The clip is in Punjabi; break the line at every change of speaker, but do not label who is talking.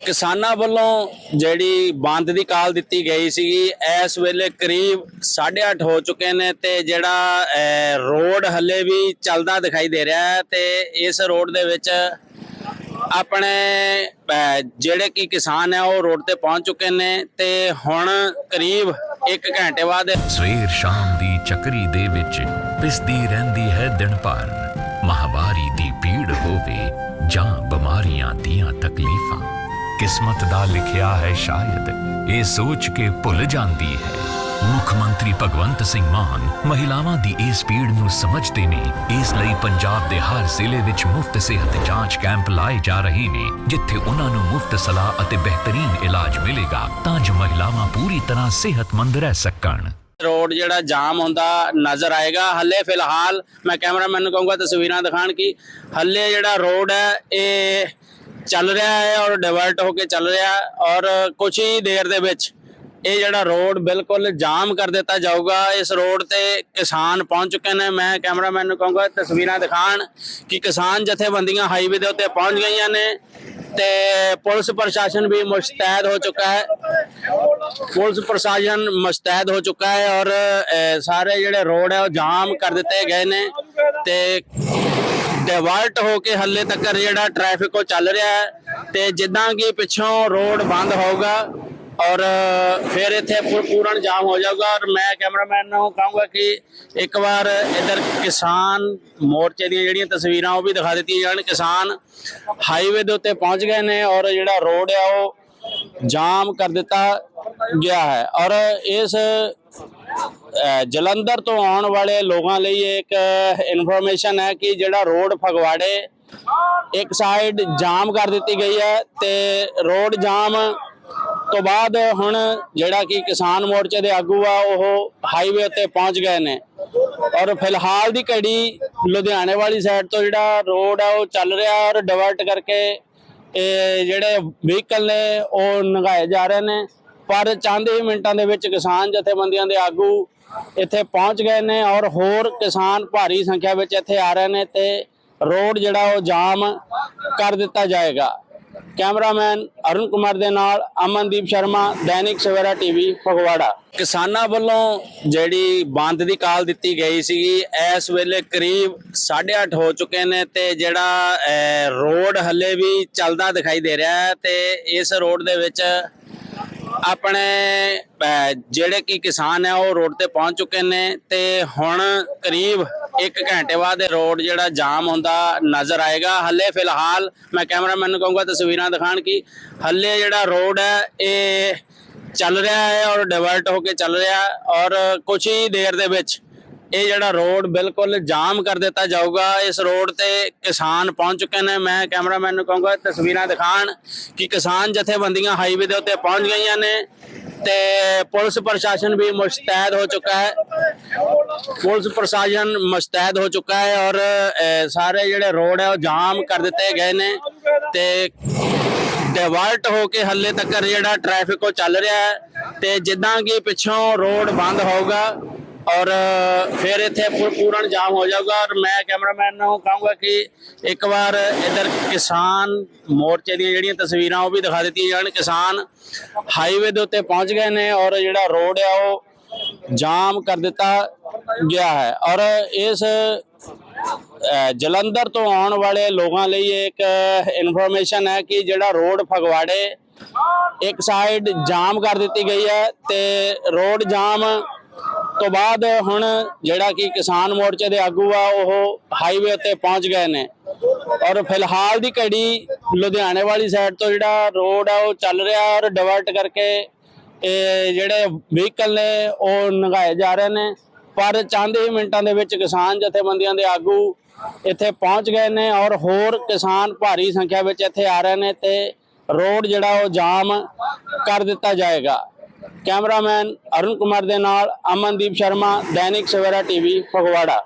ਕਿਸਾਨਾਂ ਵੱਲੋਂ ਜਿਹੜੀ ਬੰਦ ਦੀ ਕਾਲ ਦਿੱਤੀ ਗਈ ਸੀਗੀ, ਇਸ ਵੇਲੇ ਕਰੀਬ 8:30 ਹੋ ਚੁੱਕੇ ਨੇ ਤੇ ਜਿਹੜਾ ਰੋਡ ਹੱਲੇ ਵੀ ਚੱਲਦਾ ਦਿਖਾਈ ਦੇ ਰਿਹਾ ਹੈ ਤੇ ਇਸ ਰੋਡ ਦੇ ਵਿੱਚ ਆਪਣੇ ਜਿਹੜੇ ਕੀ ਕਿਸਾਨ ਹੈ ਉਹ ਰੋਡ ਤੇ ਪਹੁੰਚ ਚੁੱਕੇ ਨੇ ਤੇ ਹੁਣ ਕਰੀਬ 1 ਘੰਟੇ ਬਾਅਦ
ਸਵੇਰ ਸ਼ਾਮ ਦੀ ਚੱਕਰੀ ਦੇ ਵਿੱਚ ਪਿਸਦੀ ਰਹਿੰਦੀ ਹੈ ਦਿਨ ਭਰ। ਮਹਾਵਾਰੀ ਦੀ ਪੀੜ ਹੋਵੇ ਜਾਂ ਬਿਮਾਰੀਆਂ ਦੀਆਂ ਤਕਲੀਫਾਂ। ਕਿਸਮਤ ਦਾ ਲਿਖਿਆ ਹੈ ਸ਼ਾਇਦ। ਇਹ ਸੋਚ ਕੇ ਭੁੱਲ ਜਾਂਦੀ ਹੈ। ਮੁੱਖ ਮੰਤਰੀ ਭਗਵੰਤ ਸਿੰਘ ਮਾਨ ਮਹਿਲਾਵਾਂ ਦੀ ਇਸ ਪੀੜ ਨੂੰ ਸਮਝਦੇ ਨੇ। ਇਸ ਲਈ ਪੰਜਾਬ ਦੇ ਹਰ ਜ਼ਿਲ੍ਹੇ ਵਿੱਚ ਮੁਫਤ ਸਿਹਤ ਜਾਂਚ ਕੈਂਪ ਲਾਏ ਜਾ ਰਹੇ ਨੇ, ਜਿੱਥੇ ਉਹਨਾਂ ਨੂੰ ਮੁਫਤ ਸਲਾਹ ਅਤੇ ਬਿਹਤਰੀਨ ਇਲਾਜ ਮਿਲੇਗਾ, ਤਾਂ ਜੋ ਮਹਿਲਾਵਾਂ ਪੂਰੀ ਤਰ੍ਹਾਂ ਸਿਹਤਮੰਦ ਰਹਿ ਸਕਣ।
ਰੋਡ ਜਿਹੜਾ ਜਾਮ ਹੁੰਦਾ, ਨਜ਼ਰ ਆਏਗਾ। ਹੱਲੇ ਫਿਲਹਾਲ ਮੈਂ ਕੈਮਰਾਮੈਨ ਨੂੰ ਕਹੂੰਗਾ ਤਸਵੀਰਾਂ ਦਿਖਾਣ ਕਿ, ਹੱਲੇ ਜਿਹੜਾ ਰੋਡ ਹੈ, ਇਹ ਚੱਲ ਰਿਹਾ ਹੈ ਔਰ ਡਿਵਰਟ ਹੋ ਕੇ ਚੱਲ ਰਿਹਾ ਔਰ ਕੁਝ ਹੀ ਦੇਰ ਦੇ ਵਿੱਚ ਇਹ ਜਿਹੜਾ ਰੋਡ ਬਿਲਕੁਲ ਜਾਮ ਕਰ ਦਿੱਤਾ ਜਾਊਗਾ। ਇਸ ਰੋਡ ਤੇ ਕਿਸਾਨ ਪਹੁੰਚ ਚੁੱਕੇ ਨੇ। ਮੈਂ ਕੈਮਰਾਮੈਨ ਨੂੰ ਕਹੂੰਗਾ, ਤਸਵੀਰਾਂ ਦਿਖਾਣ ਕਿ ਕਿਸਾਨ ਜਥੇਬੰਦੀਆਂ ਹਾਈਵੇ ਦੇ ਉੱਤੇ ਪਹੁੰਚ ਗਈਆਂ ਨੇ ਤੇ ਪੁਲਿਸ ਪ੍ਰਸ਼ਾਸਨ ਵੀ ਮੁਸ਼ਤੈਦ ਹੋ ਚੁੱਕਾ ਹੈ। ਪੁਲਿਸ ਪ੍ਰਸ਼ਾਸਨ ਮੁਸ਼ਤੈਦ ਹੋ ਚੁੱਕਾ ਹੈ ਔਰ ਸਾਰੇ ਜਿਹੜੇ ਰੋਡ ਹੈ ਉਹ ਜਾਮ ਕਰ ਦਿੱਤੇ ਗਏ ਨੇ ਤੇ ਡਿਵਰਟ ਹੋ ਕੇ ਹੱਲੇ ਤੱਕ ਜਿਹੜਾ ਟ੍ਰੈਫਿਕ ਉਹ ਚੱਲ ਰਿਹਾ ਹੈ ਤੇ ਜਿੱਦਾਂ ਕਿ ਪਿੱਛੋਂ ਰੋਡ ਬੰਦ ਹੋਊਗਾ ਔਰ ਫਿਰ ਇੱਥੇ ਪੂ- ਪੂਰਨ ਜਾਮ ਹੋ ਜਾਊਗਾ ਔਰ ਮੈਂ ਕੈਮਰਾਮੈਨ ਨੂੰ ਕਹਾਂਗਾ ਕਿ ਇੱਕ ਵਾਰ ਇਧਰ ਕਿਸਾਨ ਮੋਰਚੇ ਦੀਆਂ ਜਿਹੜੀਆਂ ਤਸਵੀਰਾਂ ਉਹ ਵੀ ਦਿਖਾ ਦਿੱਤੀਆਂ ਜਾਣ। ਕਿਸਾਨ ਹਾਈਵੇ ਦੇ ਉੱਤੇ ਪਹੁੰਚ ਗਏ ਨੇ ਔਰ ਜਿਹੜਾ ਰੋਡ ਆ ਉਹ ਜਾਮ ਕਰ ਦਿੱਤਾ ਗਿਆ ਹੈ ਔਰ ਇਸ ਜਲੰਧਰ ਤੋਂ ਆਉਣ ਵਾਲੇ ਲੋਕਾਂ ਲਈ ਇੱਕ ਇਨਫੋਰਮੇਸ਼ਨ ਹੈ ਕਿ ਜਿਹੜਾ ਰੋਡ ਫਗਵਾੜੇ ਇੱਕ ਸਾਈਡ ਜਾਮ ਕਰ ਦਿੱਤੀ ਗਈ ਹੈ ਤੇ ਰੋਡ ਜਾਮ ਤੋਂ ਬਾਅਦ ਹੁਣ ਜਿਹੜਾ ਕਿ ਕਿਸਾਨ ਮੋਰਚੇ ਦੇ ਆਗੂ ਆ, ਉਹ ਹਾਈਵੇ ਉੱਤੇ ਪਹੁੰਚ ਗਏ ਨੇ। ਔਰ ਫਿਲਹਾਲ ਦੀ ਘੜੀ ਲੁਧਿਆਣੇ ਵਾਲੀ ਸਾਈਡ ਤੋਂ ਜਿਹੜਾ ਰੋਡ ਆ, ਉਹ ਚੱਲ ਰਿਹਾ ਔਰ ਡਿਵਰਟ ਕਰਕੇ ਇਹ ਜਿਹੜੇ ਵਹੀਕਲ ਨੇ, ਉਹ ਨਗਾਏ ਜਾ ਰਹੇ ਨੇ। ਪਰ ਚੰਦ ਹੀ ਮਿੰਟਾਂ ਦੇ ਵਿੱਚ ਕਿਸਾਨ ਜਥੇਬੰਦੀਆਂ ਦੇ ਆਗੂ ਇੱਥੇ ਪਹੁੰਚ ਗਏ ਨੇ ਔਰ ਹੋਰ ਕਿਸਾਨ ਭਾਰੀ ਸੰਖਿਆ ਵਿੱਚ ਇੱਥੇ ਆ ਰਹੇ ਨੇ ਤੇ ਰੋਡ ਜਿਹੜਾ ਉਹ ਜਾਮ ਕਰ ਦਿੱਤਾ ਜਾਏਗਾ। ਕੈਮਰਾਮੈਨ ਅਰੁਣ ਕੁਮਾਰ ਦੇ ਨਾਲ ਅਮਨਦੀਪ ਸ਼ਰਮਾ, ਦੈਨਿਕ ਸਵੇਰਾ ਟੀਵੀ, ਫਗਵਾੜਾ। ਕਿਸਾਨਾਂ ਵੱਲੋਂ ਜਿਹੜੀ ਬੰਦ ਦੀ ਕਾਲ ਦਿੱਤੀ ਗਈ ਸੀਗੀ, ਇਸ ਵੇਲੇ ਕਰੀਬ 8:30 ਹੋ ਚੁੱਕੇ ਨੇ ਤੇ ਜਿਹੜਾ ਰੋਡ ਹੱਲੇ ਵੀ ਚੱਲਦਾ ਦਿਖਾਈ ਦੇ ਰਿਹਾ ਹੈ ਤੇ ਇਸ ਰੋਡ ਦੇ ਵਿੱਚ ਆਪਣੇ ਜਿਹੜੇ ਕਿ ਕਿਸਾਨ ਹੈ, ਉਹ ਰੋਡ ਤੇ ਪਹੁੰਚ ਚੁੱਕੇ ਨੇ ਤੇ ਹੁਣ ਕਰੀਬ 1 ਘੰਟੇ ਬਾਅਦ ਇਹ ਰੋਡ ਜਿਹੜਾ ਜਾਮ ਹੁੰਦਾ ਨਜ਼ਰ ਆਏਗਾ। ਹੱਲੇ ਫਿਲਹਾਲ ਮੈਂ ਕੈਮਰਾਮੈਨ ਨੂੰ ਕਹੂੰਗਾ ਤਸਵੀਰਾਂ ਦਿਖਾਣ ਕਿ ਹੱਲੇ ਜਿਹੜਾ ਰੋਡ ਹੈ, ਇਹ ਚੱਲ ਰਿਹਾ ਹੈ ਔਰ ਡਿਵਰਟ ਹੋ ਕੇ ਚੱਲ ਰਿਹਾ ਔਰ ਕੁਝ ਹੀ ਦੇਰ ਦੇ ਵਿੱਚ ਇਹ ਜਿਹੜਾ ਰੋਡ ਬਿਲਕੁਲ ਜਾਮ ਕਰ ਦਿੱਤਾ ਜਾਊਗਾ। ਇਸ ਰੋਡ ਤੇ ਕਿਸਾਨ ਪਹੁੰਚ ਚੁੱਕੇ ਨੇ। ਮੈਂ ਕੈਮਰਾਮੈਨ ਨੂੰ ਕਹੂੰਗਾ, ਤਸਵੀਰਾਂ ਦਿਖਾਣ ਕਿ ਕਿਸਾਨ ਜਥੇਬੰਦੀਆਂ ਹਾਈਵੇ ਦੇ ਉੱਤੇ ਪਹੁੰਚ ਗਈਆਂ ਨੇ ਤੇ ਪੁਲਿਸ ਪ੍ਰਸ਼ਾਸਨ ਵੀ ਮੁਸ਼ਤੈਦ ਹੋ ਚੁੱਕਾ ਹੈ। ਪੁਲਿਸ ਪ੍ਰਸ਼ਾਸਨ ਮੁਸ਼ਤੈਦ ਹੋ ਚੁੱਕਾ ਹੈ ਔਰ ਸਾਰੇ ਜਿਹੜੇ ਰੋਡ ਹੈ ਉਹ ਜਾਮ ਕਰ ਦਿੱਤੇ ਗਏ ਨੇ ਤੇ ਡਿਵਰਟ ਹੋ ਕੇ ਹੱਲੇ ਤੱਕ ਜਿਹੜਾ ਟ੍ਰੈਫਿਕ ਉਹ ਚੱਲ ਰਿਹਾ ਹੈ ਤੇ ਜਿੱਦਾਂ ਕਿ ਪਿੱਛੋਂ ਰੋਡ ਬੰਦ ਹੋਊਗਾ ਔਰ ਫਿਰ ਇੱਥੇ ਪੂ- ਪੂਰਨ ਜਾਮ ਹੋ ਜਾਊਗਾ ਔਰ ਮੈਂ ਕੈਮਰਾਮੈਨ ਨੂੰ ਕਹਾਂਗਾ ਕਿ ਇੱਕ ਵਾਰ ਇਧਰ ਕਿਸਾਨ ਮੋਰਚੇ ਦੀਆਂ ਜਿਹੜੀਆਂ ਤਸਵੀਰਾਂ ਉਹ ਵੀ ਦਿਖਾ ਦਿੱਤੀਆਂ ਜਾਣ। ਕਿਸਾਨ ਹਾਈਵੇ ਦੇ ਉੱਤੇ ਪਹੁੰਚ ਗਏ ਨੇ ਔਰ ਜਿਹੜਾ ਰੋਡ ਆ ਉਹ ਜਾਮ ਕਰ ਦਿੱਤਾ ਗਿਆ ਹੈ। ਔਰ ਇਸ ਜਲੰਧਰ ਤੋਂ ਆਉਣ ਵਾਲੇ ਲੋਕਾਂ ਲਈ ਇੱਕ ਇਨਫੋਰਮੇਸ਼ਨ ਹੈ ਕਿ ਜਿਹੜਾ ਰੋਡ ਫਗਵਾੜੇ ਇੱਕ ਸਾਈਡ ਜਾਮ ਕਰ ਦਿੱਤੀ ਗਈ ਹੈ ਤੇ ਰੋਡ ਜਾਮ ਤੋਂ ਬਾਅਦ ਹੁਣ ਜਿਹੜਾ ਕਿ ਕਿਸਾਨ ਮੋਰਚੇ ਦੇ ਆਗੂ ਆ, ਉਹ ਹਾਈਵੇ ਉੱਤੇ ਪਹੁੰਚ ਗਏ ਨੇ। ਔਰ ਫਿਲਹਾਲ ਦੀ ਘੜੀ ਲੁਧਿਆਣੇ ਵਾਲੀ ਸਾਈਡ ਤੋਂ ਜਿਹੜਾ ਰੋਡ ਆ, ਉਹ ਚੱਲ ਰਿਹਾ ਔਰ ਡਿਵਰਟ ਕਰਕੇ ਇਹ ਜਿਹੜੇ ਵਹੀਕਲ ਨੇ, ਉਹ ਨਗਾਏ ਜਾ ਰਹੇ ਨੇ। ਪਰ ਚੰਦ ਹੀ ਮਿੰਟਾਂ ਦੇ ਵਿੱਚ ਕਿਸਾਨ ਜਥੇਬੰਦੀਆਂ ਦੇ ਆਗੂ ਇੱਥੇ ਪਹੁੰਚ ਗਏ ਨੇ ਔਰ ਹੋਰ ਕਿਸਾਨ ਭਾਰੀ ਸੰਖਿਆ ਵਿੱਚ ਇੱਥੇ ਆ ਰਹੇ ਨੇ ਤੇ ਰੋਡ ਜਿਹੜਾ ਉਹ ਜਾਮ ਕਰ ਦਿੱਤਾ ਜਾਏਗਾ। ਕੈਮਰਾਮੈਨ ਅਰੁਣ ਕੁਮਾਰ ਦੇ ਨਾਲ ਅਮਨਦੀਪ ਸ਼ਰਮਾ ਦੈਨਿਕ ਸਵੇਰਾ ਟੀਵੀ ਫਗਵਾੜਾ।